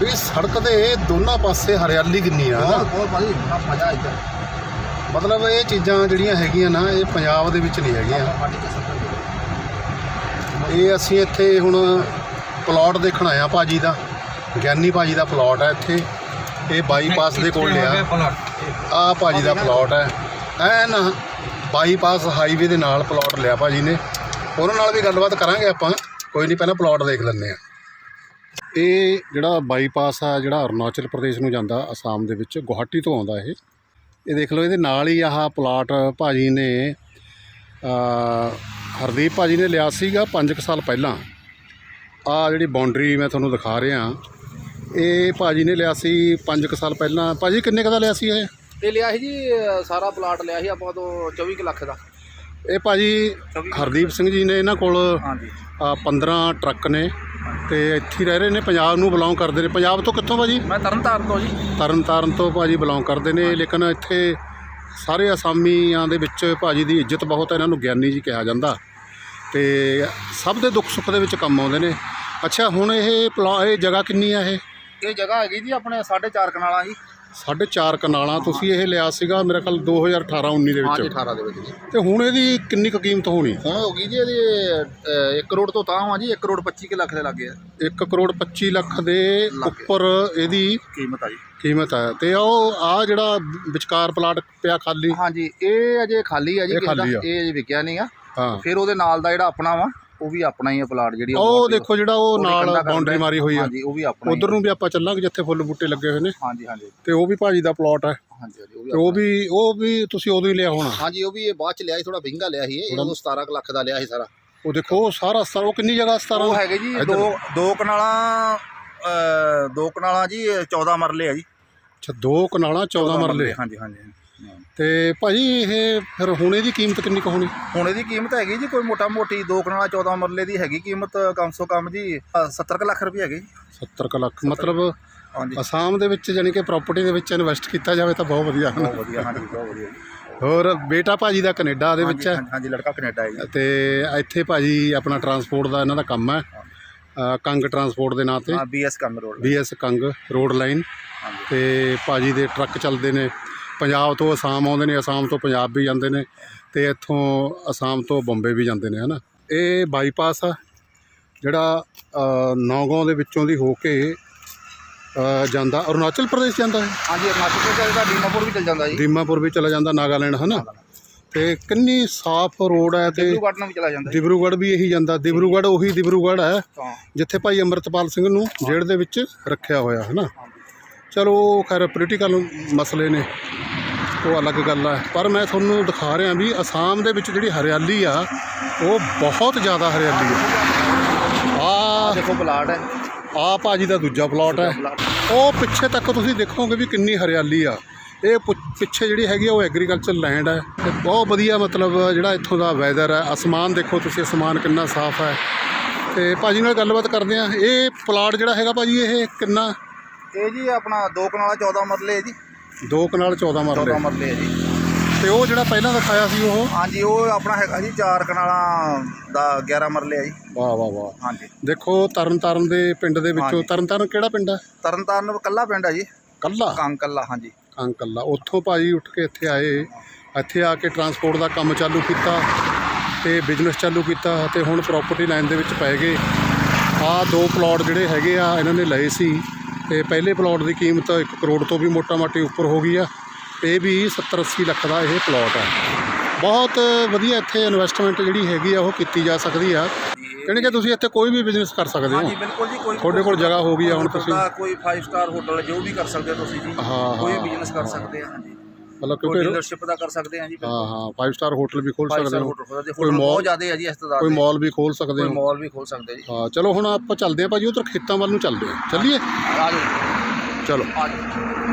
ਵੀ ਸੜਕ ਦੇ ਦੋਨਾਂ ਪਾਸੇ ਹਰਿਆਲੀ ਕਿੰਨੀ ਆ। ਨਾ ਬਹੁਤ ਬਹੁਤ ਭਾਜੀ ਬੜਾ ਮਜ਼ਾ ਇੱਧਰ। ਮਤਲਬ ਇਹ ਚੀਜ਼ਾਂ ਜਿਹੜੀਆਂ ਹੈਗੀਆਂ ਨਾ ਇਹ ਪੰਜਾਬ ਦੇ ਵਿੱਚ ਨਹੀਂ ਹੈਗੀਆਂ। ਇਹ ਅਸੀਂ ਇੱਥੇ ਹੁਣ ਪਲਾਟ ਦੇਖਣ ਆਇਆ ਭਾਜੀ ਦਾ। ਗਿਆਨੀ ਭਾਜੀ ਦਾ ਪਲਾਟ ਹੈ ਇੱਥੇ। ਇਹ ਬਾਈਪਾਸ ਦੇ ਕੋਲ ਲਿਆ ਆ ਭਾਜੀ ਦਾ ਪਲਾਟ ਹੈ ਐਨ ਬਾਈਪਾਸ ਹਾਈਵੇ ਦੇ ਨਾਲ ਪਲਾਟ ਲਿਆ ਭਾਜੀ ਨੇ। ਉਹਨਾਂ ਨਾਲ ਵੀ ਗੱਲਬਾਤ ਕਰਾਂਗੇ ਆਪਾਂ। ਕੋਈ ਨਹੀਂ ਪਹਿਲਾਂ ਪਲਾਟ ਦੇਖ ਲੈਂਦੇ ਆ ਇਹ ਜਿਹੜਾ ਬਾਈਪਾਸ ਆ ਜਿਹੜਾ ਅਰੁਣਾਚਲ ਪ੍ਰਦੇਸ਼ ਨੂੰ ਜਾਂਦਾ ਅਸਾਮ ਦੇ ਵਿੱਚ ਗੁਹਾਟੀ ਤੋਂ ਆਉਂਦਾ ਇਹ। ਇਹ ਦੇਖ ਲਓ ਇਹਦੇ ਨਾਲ ਹੀ ਆਹ ਪਲਾਟ ਭਾਜੀ ਨੇ ਅ, ਹਰਦੀਪ ਭਾਜੀ ਨੇ ਲਿਆ ਸੀਗਾ 5 ਸਾਲ ਪਹਿਲਾਂ। ਆ ਜਿਹੜੀ ਬਾਉਂਡਰੀ ਮੈਂ ਤੁਹਾਨੂੰ ਦਿਖਾ ਰਿਹਾ ਇਹ ਭਾਜੀ ਨੇ ਲਿਆ ਸੀ 5 ਸਾਲ ਪਹਿਲਾਂ। ਭਾਜੀ ਕਿੰਨੇ ਕੁ ਦਾ ਲਿਆ ਸੀ ਇਹ? ਇਹ ਲਿਆ ਸੀ ਜੀ ਸਾਰਾ ਪਲਾਟ ਲਿਆ ਸੀ ਆਪਾਂ ਤੋਂ 24 ਕੁ ਲੱਖ ਦਾ। ਇਹ ਭਾਜੀ ਹਰਦੀਪ ਸਿੰਘ ਜੀ ਨੇ ਇਹਨਾਂ ਕੋਲ ਹਾਂਜੀ। ਆ 15 ਟਰੱਕ ਨੇ। ਤੇ ਇੱਥੇ ਹੀ ਰਹਿ ਰਹੇ ਨੇ ਪੰਜਾਬ ਨੂੰ ਬਿਲੋਂਗ ਕਰਦੇ ਨੇ। ਪੰਜਾਬ ਤੋਂ ਕਿੱਥੋਂ ਭਾਜੀ? ਮੈਂ ਤਰਨਤਾਰਨ ਤੋਂ ਜੀ। ਤਰਨ ਤਾਰਨ ਤੋਂ ਭਾਜੀ ਬਿਲੋਂਗ ਕਰਦੇ ਨੇ ਲੇਕਿਨ ਇੱਥੇ ਸਾਰੇ ਅਸਾਮੀਆਂ ਦੇ ਵਿੱਚ ਭਾਜੀ ਦੀ ਇੱਜ਼ਤ ਬਹੁਤ ਹੈ ਇਹਨਾਂ ਨੂੰ ਗਿਆਨੀ ਜੀ ਕਿਹਾ ਜਾਂਦਾ। ਤੇ ਸਭ ਦੇ ਦੁੱਖ ਸੁੱਖ ਦੇ ਵਿੱਚ ਕੰਮ ਆਉਂਦੇ ਨੇ। ਅੱਛਾ ਹੁਣ ਇਹ ਪਲਾ ਇਹ ਜਗ੍ਹਾ ਕਿੰਨੀ ਆ ਇਹ? ਇਹ ਜਗ੍ਹਾ ਹੈਗੀ ਜੀ ਆਪਣੇ 4.5 ਕਨਾਲਾਂ ਜੀ। ਸਾਢੇ ਚਾਰ ਕਨਾਲਾਂ ਤੁਸੀਂ ਇਹ ਲਿਆ ਸੀਗਾ ਮੇਰੇ ਖਿਆਲ 2018 19 ਦੇ ਹਾਂਜੀ ਵਿੱਚ 18 ਦੇ ਵਿੱਚ ਜੀ। ਤੇ ਹੁਣ ਇਹਦੀ ਕਿੰਨੀ ਕੁ ਕੀਮਤ ਹੋਣੀ? ਹੁਣ ਹੋ ਗਈ ਜੀ ਇਹਦੀ 1 ਕਰੋੜ ਤੋਂ ਤਾਂ ਆ ਜੀ 1 ਕਰੋੜ 25 ਕੁ ਲੱਖ ਦੇ ਲੱਗੇ ਆ। 1 ਕਰੋੜ 25 ਲੱਖ ਦੇ ਉੱਪਰ ਇਹਦੀ ਕੀਮਤ ਆ ਜੀ। ਕੀਮਤ ਹੈ ਤੇ ਉਹ ਆ ਜਿਹੜਾ ਵਿਚਕਾਰ ਪਲਾਟ ਪਿਆ ਖਾਲੀ? ਹਾਂਜੀ ਇਹ ਅਜੇ ਖਾਲੀ ਆ ਜੀ ਇਹ ਕਿਸੇ ਦਾ ਖਾਲੀ ਆ। ਇਹ ਅਜੇ ਵਿਕਿਆ ਨਹੀਂ ਆ। ਹਾਂ। ਫਿਰ ਉਹਦੇ ਨਾਲ ਦਾ ਜਿਹੜਾ ਆਪਣਾ ਵਾ ਉਹ ਵੀ ਆਪਣਾ ਹੀ ਆ ਪਲਾਟ ਜਿਹੜੀ ਉਹ ਦੇਖੋ ਜਿਹੜਾ ਉਹ ਉਹਦੀ ਨਾਲ ਕੰਧਾਂ ਬਾਉਂਡਰੀ। ਮਾਰੀ ਹੋਈ ਆ। ਹਾਂਜੀ ਉਹ ਵੀ ਆਪਣਾ ਹੀ ਉਧਰ ਨੂੰ ਵੀ ਆਪਾਂ ਚੱਲਾਂਗੇ ਜਿੱਥੇ ਫੁੱਲ ਬੂਟੇ ਲੱਗੇ ਹੋਏ ਨੇ। ਹਾਂਜੀ ਹਾਂਜੀ। ਤੇ ਉਹ ਵੀ ਭਾਜੀ ਦਾ ਪਲਾਟ ਹੈ ਹਾਂਜੀ ਹਾਂਜੀ ਉਹ ਵੀ ਤੇ ਉਹ ਵੀ ਉਹ ਵੀ ਤੁਸੀਂ ਉਦੋਂ ਹੀ ਲਿਆ ਹੋਣਾ। ਹਾਂਜੀ ਉਹ ਵੀ ਇਹ ਬਾਅਦ ਚ ਲਿਆ ਸੀ ਥੋੜਾ ਮਹਿੰਗਾ ਲਿਆ ਸੀ ਇਹ। ਉਦੋਂ 17 ਕੁ ਲੱਖ ਦਾ ਲਿਆ ਸੀ ਸਾਰਾ। ਉਹ ਦੇਖੋ ਉਹ ਸਾਰਾ ਸਤਾਰਾਂ ਉਹ ਕਿੰਨੀ ਜਗ੍ਹਾ 17 ਉਹ ਹੈਗੇ ਜੀ। ਦੋ ਦੋ ਕਨਾਲਾਂ ਅ, ਦੋ ਕਨਾਲਾਂ ਜੀ 14 ਮਰਲੇ ਆ ਜੀ। ਅੱਛਾ ਦੋ ਕਨਾਲਾਂ 14 ਮਰਲੇ। ਹਾਂਜੀ ਹਾਂਜੀ। ਤੇ ਭਾਜੀ ਇਹ ਫਿਰ ਹੁਣ ਇਹਦੀ ਕੀਮਤ ਕਿੰਨੀ ਕੁ ਹੋਣੀ? ਹੁਣ ਇਹਦੀ ਕੀਮਤ ਹੈਗੀ ਜੀ ਕੋਈ ਮੋਟਾ ਮੋਟੀ ਦੋ ਕਨਾਲਾਂ 14 ਮਰਲੇ ਦੀ ਹੈਗੀ ਕੀਮਤ ਕਮ ਸੋ ਕਮ ਜੀ ਅ, 70 ਕੁ ਲੱਖ ਰੁਪਏ ਹੈਗੇ ਜੀ। 70 ਕੁ ਲੱਖ ਮਤਲਬ ਹਾਂਜੀ। ਅਸਾਮ ਦੇ ਵਿੱਚ ਜਾਨੀ ਕਿ ਪ੍ਰਾਪਰਟੀ ਦੇ ਵਿੱਚ ਇਨਵੈਸਟ ਕੀਤਾ ਜਾਵੇ ਤਾਂ ਬਹੁਤ ਵਧੀਆ। ਬਹੁਤ ਵਧੀਆ ਹਾਂਜੀ ਬਹੁਤ ਵਧੀਆ ਹੋਰ ਬੇਟਾ ਭਾਜੀ ਦਾ ਕੈਨੇਡਾ ਦੇ ਵਿੱਚ ਹੈ? ਹਾਂਜੀ, ਲੜਕਾ ਕੈਨੇਡਾ ਹੈ ਜੀ। ਤੇ ਇੱਥੇ ਭਾਜੀ ਆਪਣਾ ਟਰਾਂਸਪੋਰਟ ਦਾ ਇਹਨਾਂ ਦਾ ਕੰਮ ਹੈ। ਕੰਗ ਟਰਾਂਸਪੋਰਟ ਦੇ ਨਾਂ ਤੇ। ਹਾਂ ਬੀਐਸ ਕੰਮ road. BS Kang road line ਤੇ ਭਾਜੀ ਦੇ ਟਰੱਕ ਚੱਲਦੇ ਨੇ। ਪੰਜਾਬ ਤੋਂ ਅਸਾਮ ਆਉਂਦੇ ਨੇ ਅਸਾਮ ਤੋਂ ਪੰਜਾਬ ਵੀ ਜਾਂਦੇ ਨੇ ਤੇ ਇੱਥੋਂ ਅਸਾਮ ਤੋਂ ਬੰਬੇ ਵੀ ਜਾਂਦੇ ਨੇ ਹਨਾ? ਇਹ ਬਾਈਪਾਸ ਆ ਜਿਹੜਾ ਨੌਗਾਉਂ ਦੇ ਵਿੱਚੋਂ ਦੀ ਹੋ ਕੇ ਜਾਂਦਾ ਅਰੁਣਾਚਲ ਪ੍ਰਦੇਸ਼ ਜਾਂਦਾ ਹੈ ਹਾਂਜੀ ਅਰੁਣਾਚਲ ਪ੍ਰਦੇਸ਼ ਦਾ ਡੀਮਾਪੁਰ ਵੀ ਚਲ ਜਾਂਦਾ ਜੀ। ਦੀਮਾਪੁਰ ਵੀ ਚਲਾ ਜਾਂਦਾ ਨਾਗਾਲੈਂਡ ਹਨਾ? ਤੇ ਕਿੰਨੀ ਸਾਫ਼ ਰੋਡ ਹੈ ਤੇ ਡਿਬਰੂਗੜ੍ਹ ਨੂੰ ਵੀ ਚਲਾ ਜਾਂਦਾ ਜੀ। ਦਿਬਰੂਗੜ੍ਹ ਵੀ ਇਹੀ ਜਾਂਦਾ ਦਿਬਰੂਗੜ੍ਹ ਉਹੀ ਦਿਬਰੂਗੜ੍ਹ ਹੈ। ਜਿੱਥੇ ਭਾਈ ਅੰਮ੍ਰਿਤਪਾਲ ਸਿੰਘ ਨੂੰ ਜੇਲ੍ਹ ਦੇ ਵਿੱਚ ਰੱਖਿਆ ਹੋਇਆ ਹੈ। ਨਾ ਚਲੋ ਖੈਰ ਪੋਲੀਟੀਕਲ ਮਸਲੇ ਨੇ। ਉਹ ਅਲੱਗ ਗੱਲ ਹੈ ਪਰ ਮੈਂ ਤੁਹਾਨੂੰ ਦਿਖਾ ਰਿਹਾ ਵੀ ਅਸਾਮ ਦੇ ਵਿੱਚ ਜਿਹੜੀ ਹਰਿਆਲੀ ਆ ਉਹ ਬਹੁਤ ਜ਼ਿਆਦਾ ਹਰਿਆਲੀ ਆ। ਆ ਦੇਖੋ ਪਲਾਟ ਹੈ। ਆ ਭਾਜੀ ਦਾ ਦੂਜਾ ਪਲਾਟ ਹੈ। ਉਹ ਪਿੱਛੇ ਤੱਕ ਤੁਸੀਂ ਦੇਖੋਗੇ ਵੀ ਕਿੰਨੀ ਹਰਿਆਲੀ ਆ। ਇਹ ਪਿੱਛੇ ਜਿਹੜੀ ਹੈਗੀ ਆ ਉਹ ਐਗਰੀਕਲਚਰ ਲੈਂਡ ਹੈ। ਤੇ ਬਹੁਤ ਵਧੀਆ ਮਤਲਬ ਜਿਹੜਾ ਇੱਥੋਂ ਦਾ ਵੈਦਰ ਹੈ। ਅਸਮਾਨ ਦੇਖੋ ਤੁਸੀਂ ਅਸਮਾਨ ਕਿੰਨਾ ਸਾਫ਼ ਹੈ। ਤੇ ਭਾਜੀ ਨਾਲ ਗੱਲਬਾਤ ਕਰਦੇ ਆ ਇਹ ਪਲਾਟ ਜਿਹੜਾ ਹੈਗਾ ਭਾਜੀ ਇਹ ਕਿੰਨਾ? ਇਹ ਜੀ ਆਪਣਾ ਦੋ ਕਨਾਲਾ 14 ਮਰਲੇ ਜੀ। ਦੋ ਕਨਾਲ 14 14 ਮਰਲੇ ਮਰਲੇ ਹੈ ਜੀ। ਤੇ ਉਹ ਜਿਹੜਾ ਪਹਿਲਾਂ ਦਿਖਾਇਆ ਸੀ ਉਹ? ਹਾਂਜੀ ਉਹ ਆਪਣਾ ਹੈਗਾ ਜੀ ਚਾਰ ਕਨਾਲਾਂ ਦਾ 11 ਮਰਲੇ ਹੈ ਜੀ। ਵਾਹ ਵਾਹ ਵਾਹ। ਹਾਂਜੀ। ਦੇਖੋ ਤਰਨ ਤਾਰਨ ਦੇ ਪਿੰਡ ਦੇ ਵਿੱਚੋਂ ਹਾਂਜੀ। ਤਰਨ ਤਾਰਨ ਕਿਹੜਾ ਪਿੰਡ ਹੈ ਤਰਨਤਾਰਨ ਕੱਲਾ ਪਿੰਡ ਹੈ ਜੀ। ਕੱਲਾ ਕੰਗ ਕੱਲਾ ਹਾਂਜੀ। ਅੰਕਲ ਉੱਥੋਂ ਭਾਜੀ ਉੱਠ ਕੇ ਇੱਥੇ ਆਏ। ਇੱਥੇ ਆ ਕੇ ਟਰਾਂਸਪੋਰਟ ਦਾ ਕੰਮ ਚਾਲੂ ਕੀਤਾ ਤੇ ਬਿਜ਼ਨਸ ਚਾਲੂ ਕੀਤਾ ਤੇ ਹੁਣ ਪ੍ਰਾਪਰਟੀ ਲਾਈਨ ਦੇ ਵਿੱਚ ਪੈ ਗਏ। ਆ ਦੋ ਪਲਾਟ ਜਿਹੜੇ ਹੈਗੇ ਆ ਇਹਨਾਂ ਨੇ ਲਏ ਸੀ। ਤੇ ਪਹਿਲੇ ਪਲਾਟ ਦੀ ਕੀਮਤ 1 ਕਰੋੜ ਤੋਂ ਵੀ ਮੋਟਾ ਮਾਟੀ ਉੱਪਰ ਹੋ ਗਈ ਆ। ਇਹ ਵੀ 70 80 ਲੱਖ ਦਾ ਇਹ ਪਲਾਟ ਹੈ ਬਹੁਤ ਵਧੀਆ ਇੱਥੇ ਇਨਵੈਸਟਮੈਂਟ ਜਿਹੜੀ ਹੈਗੀ ਆ ਉਹ ਕੀਤੀ ਜਾ ਸਕਦੀ ਆ। ਯਾਨੀ ਕਿ ਤੁਸੀਂ ਇੱਥੇ ਕੋਈ ਵੀ ਬਿਜ਼ਨਸ ਕਰ ਸਕਦੇ ਹਾਂਜੀ ਹੋ ਬਿਲਕੁਲ ਜੀ ਕੋਈ ਤੁਹਾਡੇ ਕੋਲ ਜਗ੍ਹਾ ਹੋ ਗਈ ਆ ਹੁਣ ਤੁਸੀਂ। ਕੋਈ 5 ਸਟਾਰ ਹੋਟਲ ਜੋ ਵੀ ਕਰ ਸਕਦੇ ਹੋ ਤੁਸੀਂ ਜੀ। ਕੋਈ ਬਿਜ਼ਨਸ ਕਰ ਸਕਦੇ ਆ ਹਾਂਜੀ। ਮਤਲਬ ਕੋਈ ਕਿਉਂਕਿ ਡੀਲਰਸ਼ਿਪ ਦਾ ਕਰ ਸਕਦੇ ਆ ਜੀ ਹਾਂ ਹਾਂ 5 ਸਟਾਰ ਹੋਟਲ ਵੀ ਖੋਲ 5 ਸਕਦੇ ਹੋ। ਕੋਈ mall- ਬਹੁਤ ਜ਼ਿਆਦਾ ਹੈ ਜੀ ਇਸਤਦਾਰ ਕੋਈ ਦੇ। ਮਾਲ ਵੀ ਖੋਲ ਸਕਦੇ ਕੋਈ ਹੋ। ਮਾਲ ਵੀ ਖੋਲ ਸਕਦੇ ਜੀ। ਹਾਂ ਚਲੋ ਹੁਣ ਆਪਾਂ ਚੱਲਦੇ ਹਾਂ ਭਾਜੀ ਉਧਰ ਖੇਤਾਂ ਵੱਲ ਨੂੰ ਚੱਲਦੇ ਹਾਂ। ਚੱਲੀਏ? ਆ ਜਾਓ। ਚਲੋ। ਆ ਜਾਓ।